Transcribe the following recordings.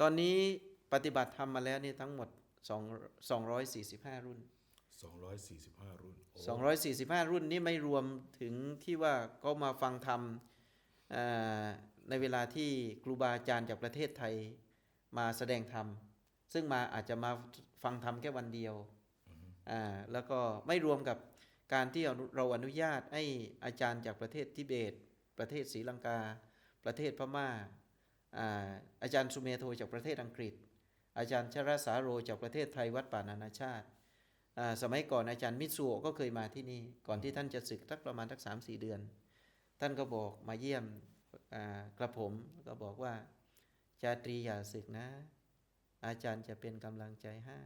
ตอนนี้ปฏิบัติธรรมมาแล้วนี่ทั้งหมด2 245 รุ่น 245 รุ่นโอ้245 รุ่นนี่ไม่รวมถึงที่ว่าก็มาฟังธรรมเอ่อในเวลาที่ครูบาอาจารย์จากประเทศไทยมาแสดงธรรม ซึ่งมาอาจจะมาฟังธรรมแค่วันเดียวอ่าแล้วก็ไม่รวมกับการที่เราอนุญาตให้อาจารย์จากประเทศทิเบต ประเทศศรีลังกา ประเทศพม่าอ่า อาจารย์สุเมโทจากประเทศอังกฤษ อาจารย์ชรสาโรจากประเทศไทยวัดป่านานาชาติอ่าสมัยก่อนอาจารย์มิตซูโอะก็เคยมาที่นี่ก่อนที่ท่านจะศึกสักประมาณสักสามสี่เดือน ท่านก็บอกมาเยี่ยมอ่ากระผมก็บอกว่าจาตรีอย่าศึกนะ อาจารย์จะเป็นกำลังใจให้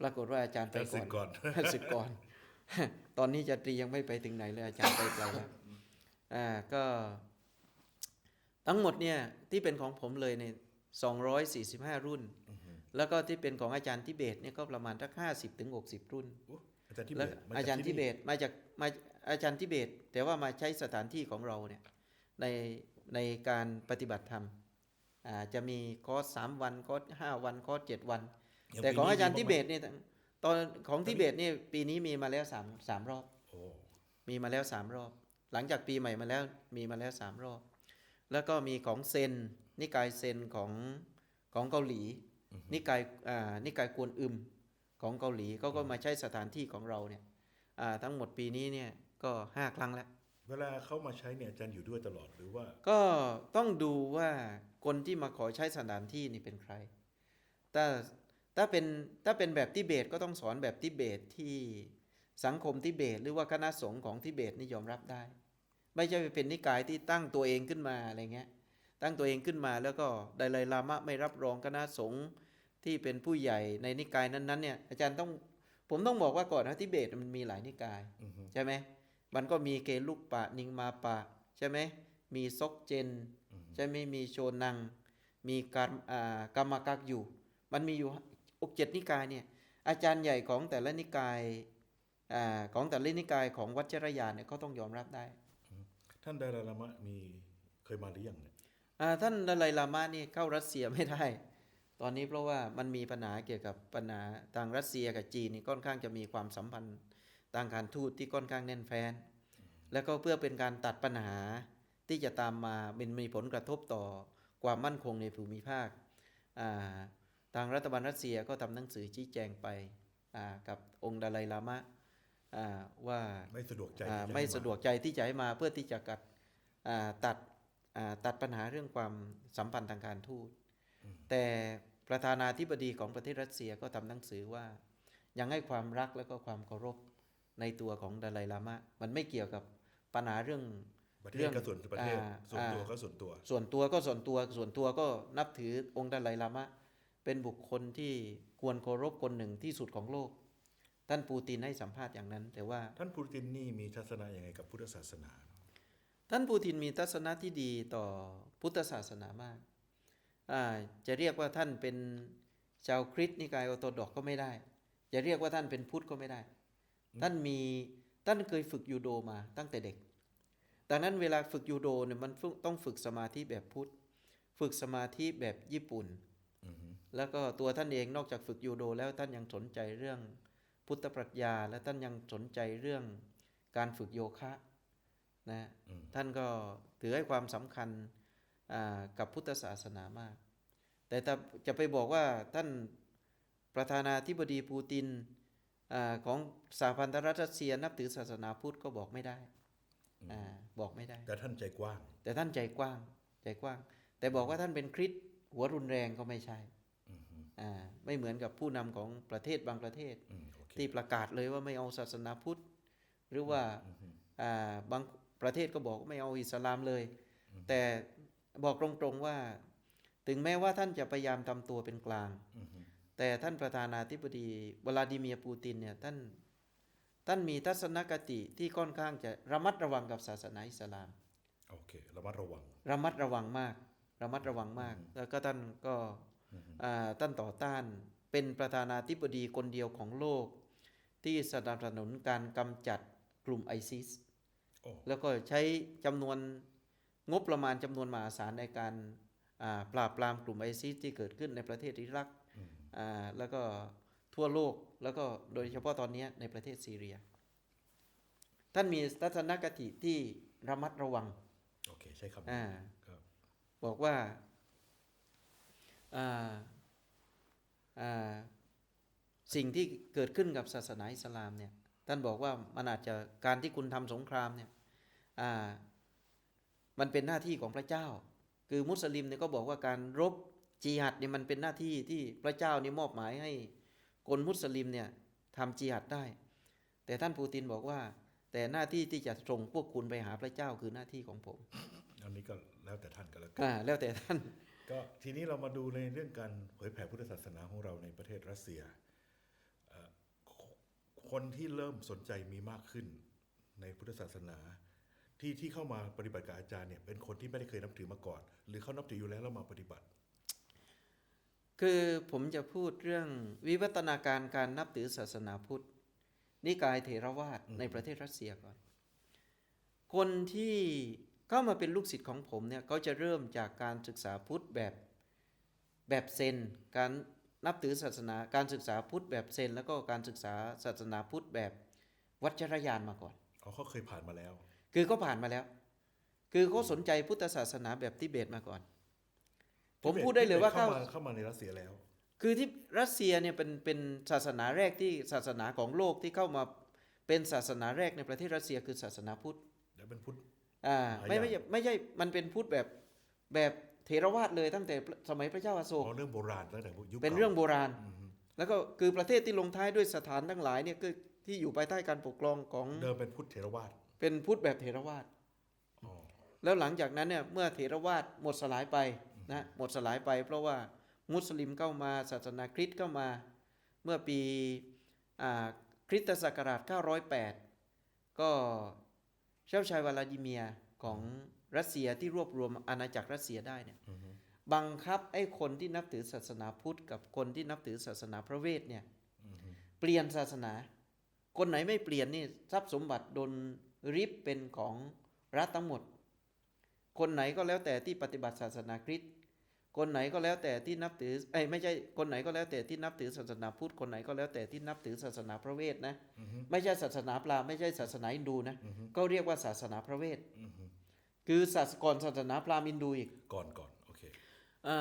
ปรากฏว่าอาจารย์ไปจะสึกก่ก่ออนนศึกก่อน ตอนนี้จาตรียังไม่ไปถึงไหนเลยอาจารย์ไปไกลแล้วอ่าก็ ทั้งหมดเนี่ยที่เป็นของผมเลยใน 245 รุ่น แล้วก็ที่เป็นของอาจารย์ทิเบตเนี่ยก็ประมาณสัก50ถึง60รุ่นโอ้อาจารย์ที่เบแล้วสมอาจารย์ที่ทิเบนี่ตมาจากมาอาจารย์ทิเบต แต่ว่ามาใช้สถานที่ของเราเนี่ยในในการปฏิบัติธรรมอ่าจะมีคอร์สสามวันคอร์สห้าวันคอร์สเจ็ดวันย่แต่ของอาจารย์ปีทินี้เบตเนี่ยตอนของทิเบตเนี่ยปีนี้มีมาแล้วสามสามรอบโอ้มีมาแล้วสามรอบ หลังจากปีใหม่มาแล้วมีมาแล้วสามรอบ แล้วก็มีของเซน นิกายเซนของของเกาหลี นิกายอ่านิกายกวนอึมของเกาหลีเขาก็มาใช้สถานที่ของเราเนี่ยอ่าทั้งหมดปีนี้เนี่ยก็ห้าครั้งแล้วเวลาเขามาใช้เนี่ยอาจารย์อยู่ด้วยตลอดหรือว่า ก็ต้องดูว่าคนที่มาขอใช้สถานที่นี่เป็นใครถ้าถ้าเป็นถ้าเป็นแบบทิเบตก็ต้องสอนแบบทิเบตที่สังคมทิเบต หรือว่าคณะสงฆ์ของทิเบตนี่ยอมรับได้ ไม่ใช่ไปเป็นนิกายที่ตั้งตัวเองขึ้นมาอะไรเงี้ยตั้งตัวเองขึ้นมาแล้วก็ไดไลลามะไม่รับรองคณะสงฆ์ที่เป็นผู้ใหญ่ในนิกายนั้นๆเนี่ยอาจารย์ต้องผมต้องบอกว่าก่อนนะทิเบตมันมีหลายนิกายอือฮึใช่ไหมมันก็มีเกลุกปะนิงมาปะใช่ไหมมีซกเจนใช่ไหมมีโชนัง มีการอ่ากรรมกักอยู่ มันมีอยู่อกเจ็ดนิกายเนี่ยอาจารย์ใหญ่ของแต่ละนิกายอ่าของแต่ละนิกายของวัชรยานเนี่ยเขาต้องยอมรับได้ ท่านดาราลามะมีเคยมาหรือยังเนี่ยอ่าท่านดาไลลามะนี่เข้ารัสเซียไม่ได้ ตอนนี้เพราะว่ามันมีปัญหาเกี่ยวกับปัญหาทางรัสเซียกับจีนนี่ค่อนข้างจะมีความสัมพันธ์ทางการทูตที่ค่อนข้างแน่นแฟ้นแล้วก็เพื่อเป็นการตัดปัญหาที่จะตามมาเป็นมีผลกระทบต่อความมั่นคงในภูมิภาคอ่าทางรัฐบาลรัสเซียก็ทำหนังสือชี้แจงไปอ่ากับองค์ดาไลลามะอ่า ว่าไม่สะดวกใจอ่าที่จะไม่ให้าสะดวกใจที่จะให้มาเพื่อที่จะกัดอ่าตัดอ่าตัดปัญหาเรื่องความสัมพันธ์ทางการทูต แต่ประธานาธิบดีของประเทศรัสเซียก็ทำหนังสือว่ายังให้ความรักและก็ความเคารพในตัวของดาไลลามะ มันไม่เกี่ยวกับปัญหาเรื่องประเทเรื่ศองก็ส่วนประเทศอ่าส่วนตัวอ่าก็ส่วนตัว ส่วนตัวก็ส่วนตัวส่วนตัวก็นับถือองค์ดาไลลามะ เป็นบุคคลที่ควรเคารพคนหนึ่งที่สุดของโลก ท่านปูตินให้สัมภาษณ์อย่างนั้น แต่ว่าท่านปูตินนี่มีทัศนะยังไงกับพุทธศาสนา ท่านปูตินมีทัศนะที่ดีต่อพุทธศาสนามากอ่าจะเรียกว่าท่านเป็นชาวคริสต์นิกายออร์โธดอกซ์ก็ไม่ได้ จะเรียกว่าท่านเป็นพุทธก็ไม่ได้ ท่านมีท่านเคยฝึกยูโดมาตั้งแต่เด็กดังนั้นเวลาฝึกยูโดเนี่ยมันฝึกต้องฝึกสมาธิแบบพุทธ ฝึกสมาธิแบบญี่ปุ่นอือฮึแล้วก็ตัวท่านเองนอกจากฝึกยูโดแล้วท่านยังสนใจเรื่อง พุทธปรัชญา และท่านยังสนใจเรื่องการฝึกโยคะนะอืมท่านก็ถือให้ความสำคัญอ่ากับพุทธศาสนามาก แต่ถ้าจะไปบอกว่าท่านประธานาธิบดีปูตินอาของสหพันธรัฐรัสเซียนับถือศาสนาพุทธก็บอกไม่ได้อ่าบอกไม่ได้ แต่ท่านใจกว้าง แต่ท่านใจกว้างใจกว้าง แต่บอกว่าท่านเป็นคริสต์หัวรุนแรงก็ไม่ใช่อือฮึอ่าไม่เหมือนกับผู้นำของประเทศบางประเทศอืมโอเค ที่ประกาศเลยว่าไม่เอาศาสนาพุทธ หรือว่าอ่าบางประเทศก็บอกว่าไม่เอาอิสลามเลย แต่บอกตรงๆว่า ถึงแม้ว่าท่านจะพยายามทำตัวเป็นกลางอือฮึแต่ท่านประธานาธิบดีวลาดิเมียร์ปูตินเนี่ยท่านท่านมีทัศนคติที่ค่อนข้างจะระมัดระวังกับศาสนาอิสลามโอเคระมัดระวังระมัดระวังมาก ระมัดระวังมาก แล้วก็ท่านก็อ่าท่านต่อต้านเป็นประธานาธิบดีคนเดียวของโลก ที่สนับสนุนการกำจัดกลุ่มไอซิสโอ้แล้วก็ใช้จำนวนงบประมาณจำนวนมหาศาลในการอ่าปราบปรามกลุ่มไอซิสที่เกิดขึ้นในประเทศอิรักอืมอ่าแล้วก็ทั่วโลกแล้วก็โดยเฉพาะตอนนี้ในประเทศซีเรีย ท่านมีทัศนคติที่ระมัดระวังโอเคใช้คำนี้อ่าครับ บอกว่าอ่าอ่า สิ่งที่เกิดขึ้นกับศาสนาอิสลามเนี่ยท่านบอกว่ามันอาจจะการที่คุณทำสงครามเนี่ยอ่ามันเป็นหน้าที่ของพระเจ้า คือมุสลิมเนี่ยก็บอกว่าการรบจีฮัดเนี่ยมันเป็นหน้าที่ที่พระเจ้านี่มอบหมายให้คนมุสลิมเนี่ยทำจีฮัดได้ แต่ท่านปูตินบอกว่า แต่หน้าที่ที่จะส่งพวกคุณไปหาพระเจ้าคือหน้าที่ของผม อันนี้ก็แล้วแต่ท่านก็แล้วกันอ่าแล้วแต่ท่าน ก็ทีนี้เรามาดูในเรื่องการเผยแผ่พุทธศาสนาของเราในประเทศรัสเซียเอ่อค คนที่เริ่มสนใจมีมากขึ้นในพุทธศาสนา ที่ที่เข้ามาปฏิบัติกับอาจารย์เนี่ยเป็นคนที่ไม่ได้เคยนับถือมาก่อน หรือเขานับถืออยู่แล้วแล้วมาปฏิบัติ คือผมจะพูดเรื่องวิวัฒนาการการนับถือศาสนาพุทธ นิกายเถรวาทอืมในประเทศรัสเซียก่อน คนที่เข้ามาเป็นลูกศิษย์ของผมเนี่ยเขาจะเริ่มจากการศึกษาพุทธแบบแบบเซนการ นับถือศาสนาการศึกษาพุทธแบบเซน แล้วก็การศึกษาศาสนาพุทธแบบวัชรยานมาก่อนอ๋อเขาเคยผ่านมาแล้ว คือเขาผ่านมาแล้ว คือเขาสนใจพุทธศาสนาแบบทิเบตมาก่อน ผมพูดได้เลยว่าเข้าเข้ามาเข้ามาในรัสเซียแล้ว คือที่รัสเซียเนี่ยเป็นเป็นศาสนาแรกที่ศาสนาของโลกที่เข้ามาเป็นศาสนาแรกในประเทศรัสเซียคือศาสนาพุทธเดี๋ยวเป็นพุทธอ่าหาไม่ไม่อย่างใช่ไม่ใช่มันเป็นพุทธแบบแบบ เถรวาทเลยตั้งแต่สมัยพระเจ้าอาโศอ๋กอเรื่องโบราณตั้งแต่ยุคเป็นก่าเรื่องโบราณอืมแล้วก็คือประเทศที่ลงท้ายด้วยสถานทั้งหลายเนี่ยก็ที่อยู่ภายใต้การปกครองของเดิมเป็นพุทธเถรวาทเป็นพุทธแบบเถรวาทอ๋อแล้วหลังจากนั้นเนี่ยเมื่อเถรวาทหมดสลายไปนะหมดสลายไป เพราะว่ามุสลิมเข้ามาศาสนาคริสต์เข้ามา เมื่อปีอ่าคริสตศักราช 908 ก็เจ้าชายวลาดิเมียร์ของ รัสเซียที่รวบรวมอาณาจักรรัสเซียได้เนี่ยอือฮึบังคับไอ้คนที่นับถือศาสนาพุทธกับคนที่นับถือศาสนาพระเวทเนี่ยอือฮึเปลี่ยนศาสนา คนไหนไม่เปลี่ยนนี่ทรัพย์สมบัติโดนริบเป็นของรัฐทั้งหมด คนไหนก็แล้วแต่ที่ปฏิบัติศาสนาคริสต์คนไหนก็แล้วแต่ที่นับถือเอ้ยไม่ใช่คนไหนก็แล้วแต่ที่นับถือศาสนาพุทธคนไหนก็แล้วแต่ที่นับถือศาสนาพระเวทนะอือฮึไม่ใช่ศาสนาพราหมณ์ไม่ใช่ศาสนาอินดูนะอือฮึก็เรียกว่าศาสนาพระเวทอือฮึ คือศาสก่อนศาสนาพราหมณ์อินดูอีกก่อนก่อนโอเคอ่า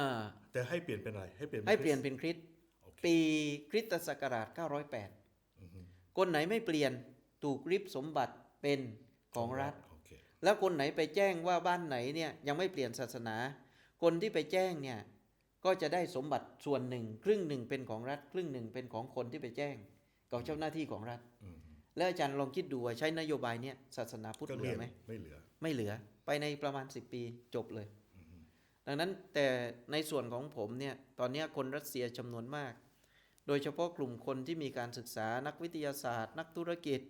แต่ให้เปลี่ยนเป็นอะไรให้เปลี่ยนให้เปลี่ยนคริสต์เป็นคริสต์โอเคปีคริสตศักราช 908อือฮึคนไหนไม่เปลี่ยนถูกริบสมบัติเป็นของรัฐโอเคแล้วคนไหนไปแจ้งว่าบ้านไหนเนี่ยยังไม่เปลี่ยนศาสนา คนที่ไปแจ้งเนี่ยก็จะได้สมบัติส่วนหนึ่ง ครึ่งหนึ่งเป็นของรัฐ ครึ่งหนึ่งเป็นของคนที่ไปแจ้งกับเจ้าหน้าที่ของรัฐอืมแล้วอาจารย์ลองคิดดูว่าใช้นโยบายเนี่ยศาสนาพุทธก็เหเลี่ลืยองไหมไม่เหลือ ไม่เหลือไปในประมาณ 10 ปีจบเลยอือฮึดังนั้นแต่ในส่วนของผมเนี่ยตอนเนี้ยคนรัสเซียจำนวนมาก โดยเฉพาะกลุ่มคนที่มีการศึกษานักวิทยาศาสตร์ นักธุรกิจ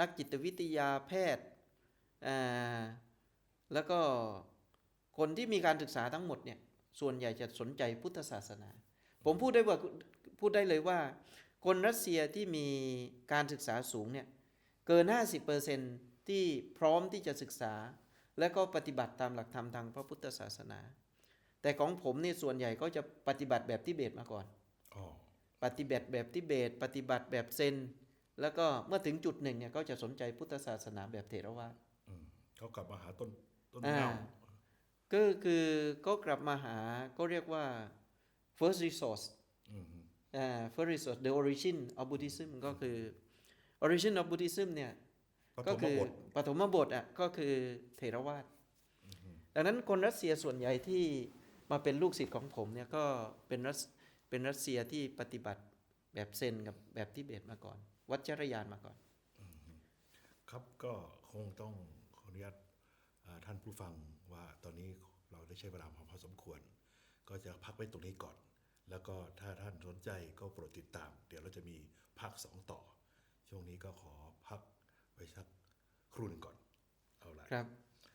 นักจิตวิทยาแพทย์อ่าแล้วก็คนที่มีการศึกษาทั้งหมดเนี่ยส่วนใหญ่จะสนใจพุทธศาสนา ผมพูดได้ว่าพูดได้เลยว่า คนรัสเซียที่มีการศึกษาสูงเนี่ยเกิน 50% ที่พร้อมที่จะศึกษา และก็ปฏิบัติตามหลักธรรมทางพระพุทธศาสนา แต่ของผมเนี่ยส่วนใหญ่ก็จะปฏิบัติแบบทิเบตมาก่อนอ๋อปฏิบัติแบบทิเบต ปฏิบัติแบบเซนแล้วก็เมื่อถึงจุดหนึ่งเนี่ยก็จะสนใจพุทธศาสนาแบบเถรวาทอืมเขากลับมาหาต้นต้นอ่าเงาก็คือก็กลับมาหาก็เรียกว่า first resource อืมฮึอ่า first resource the origin of Buddhism ก็คือ origin of Buddhism เนี่ยปฐ ก็มคือบทปฐมบทอะก็คือเถรวาทดังนั้นคนรัสเซียส่วนใหญ่ที่มาเป็นลูกศิษย์ของผมเนี่ยก็เป็นรัสเป็นรัสเซียที่ปฏิบัติแบบเซนกับแบบทิเบตมาก่อน วัชรยานมาก่อน ครับก็คงต้องขออนุญาตอ่าท่านผู้ฟังว่าตอนนี้เราได้ใช้เวลามาพอสมควร ก็จะพักไว้ตรงนี้ก่อน แล้วก็ถ้าท่านสนใจก็โปรดติดตาม เดี๋ยวเราจะมีภาคสองต่อ ช่วงนี้ก็ขอพัก ไว้สักครู่หนึ่งก่อน เอาละครับ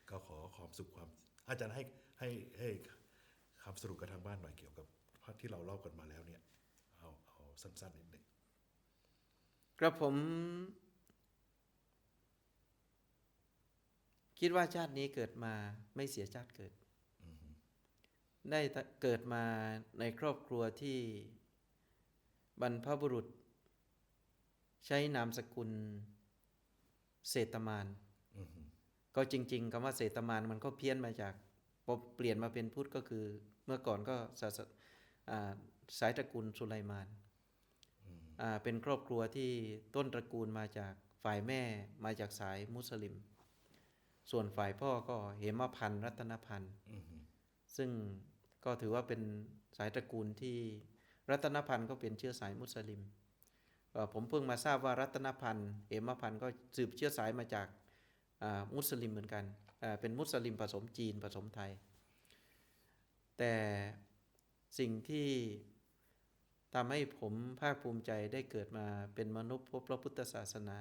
ก็ขอความสุขความ อาจารย์ให้ให้ให้คำสรุปกับทางบ้านหน่อยเกี่ยวกับภาคที่เราเล่ากันมาแล้วเนี่ย เอาเอาสั้นๆนิดหนึ่งกระผม คิดว่าชาตินี้เกิดมาไม่เสียชาติเกิดได้เกิดมาในครอบครัวที่บรรพบุรุษ ใช้นามสกุล เศรษฐมานอือฮึก็จริง ๆคำว่าเศรษฐมานมันก็เพี้ยนมาจากพอเปลี่ยนมาเป็นพุทธก็คือ เมื่อก่อนก็ศาสอ่าสายตระกูลสุไลมานอ่าเป็นครอบครัวที่ต้นตระกูลมาจากฝ่ายแม่มาจากสายมุสลิม ส่วนฝ่ายพ่อก็เหมพันธ์รัตนพันธ์อือฮึซึ่งก็ถือว่าเป็นสายตระกูลที่รัตนพันธ์ก็เป็นเชื้อสายมุสลิมเอ่อ ผมเพิ่งมาทราบว่ารัตนพันธ์เหมพันธ์ก็สืบเชื้อสายมาจากมุสลิมเหมือนกันเป็นมุสลิมผสมจีนผสมไทย แต่สิ่งที่ทำให้ผมภาคภูมิใจได้เกิดมาเป็นมนุษย์พบพระพุทธศาสนา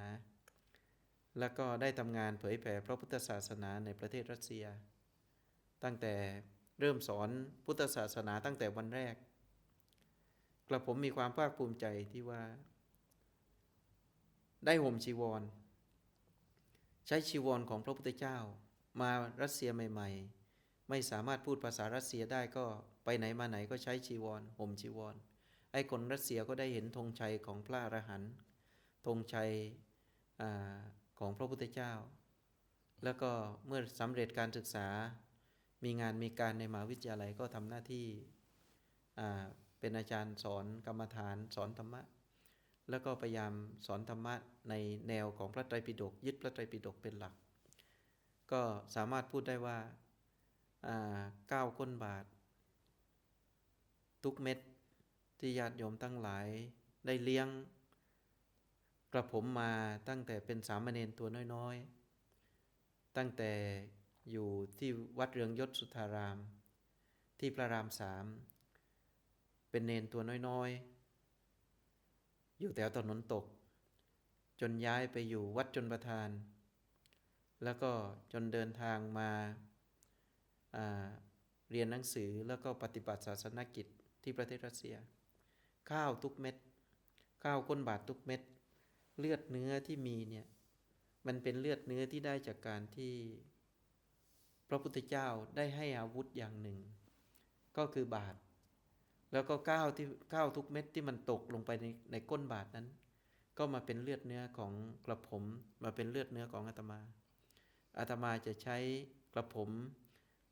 แล้วก็ได้ทำงานเผยแผ่พระพุทธศาสนาในประเทศรัสเซีย ตั้งแต่เริ่มสอนพุทธศาสนาตั้งแต่วันแรก กระผมมีความภาคภูมิใจที่ว่า ได้ห่มชีวร ใช้ชีวรของพระพุทธเจ้า มารัสเซียใหม่ ๆ ไม่สามารถพูดภาษารัสเซียได้ก็ไปไหนมาไหนก็ใช้ชีวรห่มชีวร ไอ้คนรัสเซียก็ได้เห็นธงชัยของพระอรหันต์ธงชัยอของพระพุทธเจ้า แล้วก็เมื่อสำเร็จการศึกษา มีงานมีการในมหาวิทยาลัยก็ทำหน้าที่เป็นอาจารย์สอนกรรมฐานสอนธรรมะ แล้วก็พยายามสอนธรรมะในแนวของพระไตรปิฎกยึดพระไตรปิฎกเป็นหลัก ก็สามารถพูดได้ว่าก้าก้นบาท ทุกเม็ดที่ญาติโยมทั้งหลายได้เลี้ยงกระผมมาตั้งแต่เป็นสามเณรตัวน้อยๆ ตั้งแต่อยู่ที่วัดเรืองยศสุธาราม ที่พระรามสามเป็นเนนตัวน้อยๆ อยู่แถวถนนตก จนย้ายไปอยู่วัดจนประทาน แล้วก็จนเดินทางมาาเรียนหนังสือแล้วก็ปฏิบัติศาสนกิจที่ประเทศรัสเซีย ข้าวทุกเม็ด ข้าวก้นบาททุกเม็ด เลือดเนื้อที่มีเนี่ยมันเป็นเลือดเนื้อที่ได้จากการที่ พระพุทธเจ้าได้ให้อาวุธอย่างหนึ่ง ก็คือบาท แล้วก็ก้าวที่ก้าวทุกเม็ดที่มันตกลงไปในในก้นบาทนั้น ก็มาเป็นเลือดเนื้อของกระผม มาเป็นเลือดเนื้อของอาตมาอาตมาจะใช้กระผม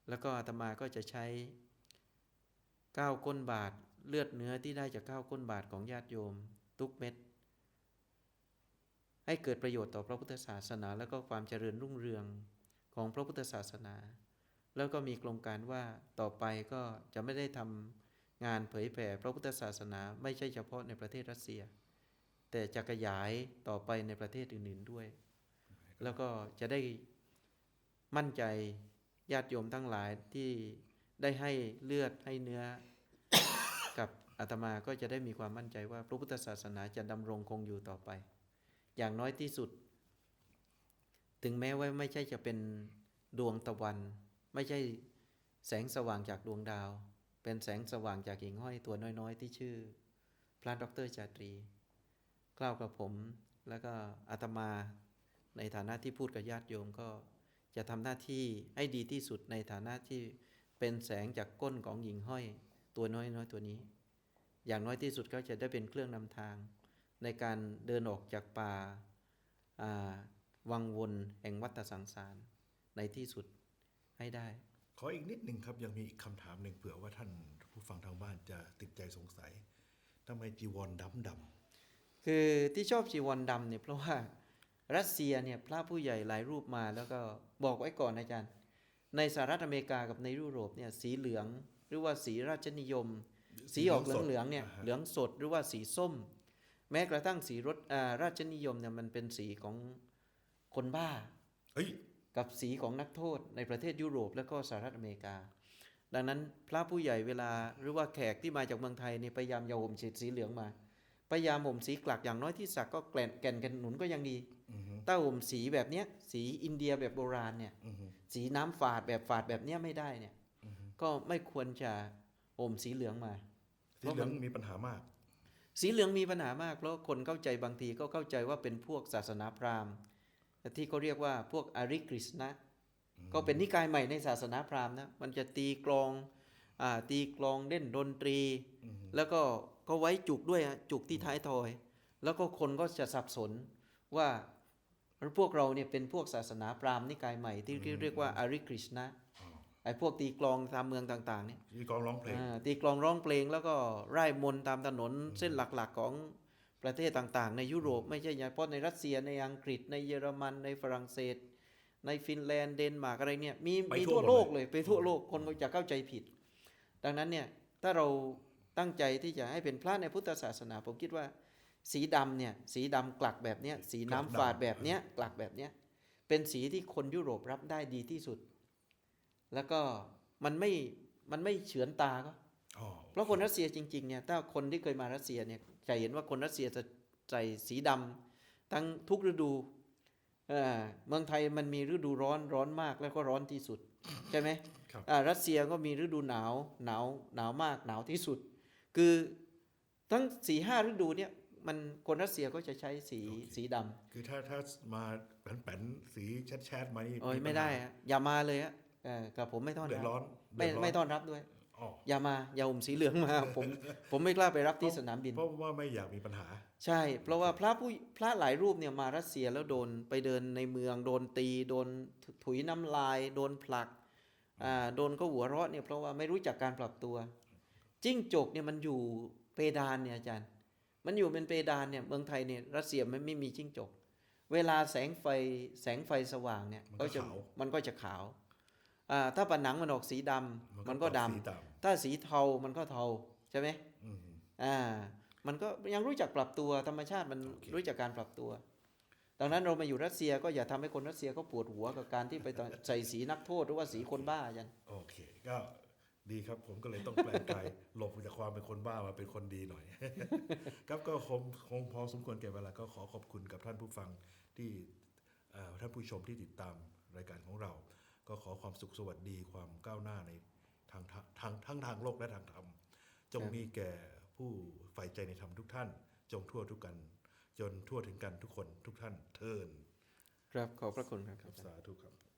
แล้วก็อาตมาก็จะใช้ก้าวก้นบาทเลือดเนื้อที่ได้จากก้าวก้นบาทของญาติโยม ทุกเม็ด ให้เกิดประโยชน์ต่อพระพุทธศาสนา แล้วก็ความเจริญรุ่งเรืองของพระพุทธศาสนา แล้วก็มีโครงการว่าต่อไปก็จะไม่ได้ทำ งานเผยแผ่พระพุทธศาสนาไม่ใช่เฉพาะในประเทศรัสเซีย แต่จะขยายต่อไปในประเทศอื่นๆด้วย แล้วก็จะได้มั่นใจญาติโยมทั้งหลายที่ได้ให้เลือดให้เนื้อ กับอาตมาก็จะได้มีความมั่นใจว่าพระพุทธศาสนาจะดำรงคงอยู่ต่อไป อย่างน้อยที่สุด ถึงแม้ว่าไม่ใช่จะเป็นดวงตะวัน ไม่ใช่แสงสว่างจากดวงดาว เป็นแสงสว่างจากหิ่งห้อยตัวน้อยๆ ที่ชื่อ พระดรจาตรี กล่าวกับผมแล้วก็อาตมาในฐานะที่พูดกับญาติโยมก็จะทำหน้าที่ให้ดีที่สุดในฐานะที่เป็นแสงจากก้นของหญิงห้อยตัวน้อยๆตัวนี้ อย่างน้อยที่สุดก็จะได้เป็นเครื่องนำทาง ในการเดินออกจากป่าาวังวนแห่งวัฏสังสารในที่สุดให้ได้ ออีกนิดหนึ่งครับยังมีอีกคำถามหนึ่งเผื่อว่าท่านผู้ฟังทางบ้านจะติดใจสงสัยทำไมจีวรดำดำคือที่ชอบจีวรดำเนี่ยเพราะว่ารัสเซียเนี่ยพระผู้ใหญ่หลายรูปมาแล้วก็บอกไว้ก่อนอาจารย์ ในสหรัฐอเมริกากับในยุโรปเนี่ยสีเหลืองหรือว่าสีราชนิยม สีออกเหลืองๆเนี่ยาฮะเหลืองสดหรือว่าสีส้ม แม้กระทั่งสีรถอ่าราชนิยมเนี่ยมันเป็นสีของคนบ้าเฮ้ย กับสีของนักโทษในประเทศยุโรปและก็สหรัฐอเมริกา ดังนั้นพระผู้ใหญ่เวลาหรือว่าแขกที่มาจากเมืองไทยเนี่ยพยายามอย่าห่มสีเหลืองมาพยายามห่มสีกลักอย่างน้อยที่สักก็แกล่นแก่นกันหนุนก็ยังดีอือฮึถ้าห่มสีแบบเนี้ยสีอินเดียแบบโบราณเนี่ยอือฮึสีน้ำฝาดแบบฝาดแบบเนี้ยไม่ได้เนี่ยอือฮึก็ไม่ควรจะห่มสีเหลืองมาสีเหลืองมีปัญหามาก สีเหลืองมีปัญหามาก เพราะคนเข้าใจบางทีก็เข้าใจว่าเป็นพวกศาสนาพราหมณ์ ที่เขาเรียกว่าพวกอาริกฤษณะก็เป็นนิกายใหม่ในศาสนาพราหมณ์นะมันจะตีกลองอ่าตีกลองเล่นดนตรีอืมแล้วก็ก็ไว้จุกด้วยฮะจุกที่ท้ายทอย แล้วก็คนก็จะสับสนว่าพวกเราเนี่ยเป็นพวกศาสนาพราหมณ์นิกายใหม่ที่เรียกว่าอาริคริชนะอ๋อไอ้พวกตีกลองตามเมืองต่างๆเนี่ยที่กองร้องเพลงอ่าตีกลองร้องเพลงแล้วก็ไร่มนต์ตามถนนเส้นหลักๆของ ประเทศต่างๆ ในยุโรปไม่ใช่เฉพาะในรัสเซียในอังกฤษในเยอรมันในฝรั่งเศส ในฟินแลนด์เดนมาร์กอะไรเนี่ยมีไปมีทั่ทั่ววหมดโลกเลยเลยไปทั่วโลกคนก็จะเข้าใจผิด ดังนั้นเนี่ยถ้าเราตั้งใจที่จะให้เป็นพระในพุทธศาสนา ผมคิดว่า สีดำเนี่ยสีดำกลักแบบเนี้ยสีน้ำฝาดแบบเนี้ยกลักแบบเนี้ยเป็นสีที่คนยุโรปรับได้ดีที่สุด แล้วก็มันไม่มันไม่เฉือนตาก็อ๋อเพราะคนรัสเซียจริงๆเนี่ยถ้าคนที่เคยมารัสเซียเนี่ย จะเห็นว่าคนรัสเซียจะใส่สีดำทั้งทุกฤดูเอ่อเมืองไทยมันมีฤดูร้อนร้อนมากแล้วก็ร้อนที่สุด ใช่ไหมครับอ่ารัสเซียก็มีฤดูหนาวหนาวหนาวมากหนาวที่สุด คือทั้งสี่ห้าฤดูเนี่ยมันคนรัสเซียก็จะใช้สีสีดำคือถ้าถ้ามาแผ่นๆสีแชดๆมานี่โอ้ยปัญหาไม่ได้อะอย่ามาเลยอะเออกับผมไม่ต้อนเดือรัดบร้อนไม่เดืดร้ไม่ต้อนรับด้วย อ๋ออย่ามาอย่าห่มสีเหลืองมาผมผมไม่กล้าไปรับที่สนามบิน เพราะว่าไม่อยากมีปัญหา ใช่ เพราะว่าพระผู้พระหลายรูปเนี่ยมารัสเซียแล้วโดนไปเดินในเมือง โดนตีโดนถุยน้ำลาย โดนผลักอ่าโดนก็หัวเราะเนี่ยเพราะว่าไม่รู้จักการปรับตัว จิ้งจกเนี่ยมันอยู่เพดานเนี่ยอาจารย์ มันอยู่เป็นเพดานเนี่ยเมืองไทยเนี่ยรัสเซียมันไม่มีจิ้งจก เวลาแสงไฟแสงไฟสว่างเนี่ยมันก็ก็จะขาวมันก็จะขาวอ่า ถ้าผนังมันออกสีดำมันก็ดำสีดถ้าสีเทามันก็เทาใช่ไหมำอืมอ่า มันก็ยังรู้จักปรับตัวธรรมชาติมันโอเครู้จักการปรับตัว ดังนั้นเรามาอยู่รัสเซียก็อย่าทำให้คนรัสเซียเขาปวดหัวกับการที่ไปต่อใส่สีนักโทษหรือว่าสีคนบ้ายันโอเคก็ดีครับผมก็เลยต้องแปลงกายหลบจากความเป็นคนบ้ามาเป็นคนดีหน่อย ครับก็คงคงพอสมควรแก่เวลาก็ขอขอบคุณกับท่านผู้ฟังที่เอ่อท่านผู้ชมที่ติดตามรายการของเรา ก็ขอความสุขสวัสดีความก้าวหน้าในทางทางทางทั้งทางโลกและทางธรรม จงครับมีแก่ผู้ใฝ่ใจในธรรมทุกท่าน จงทั่วทุกกัน จนทั่วถึงกันทุกคนทุกท่านเทินครับขอบพระคุณครับครับสาธุครับ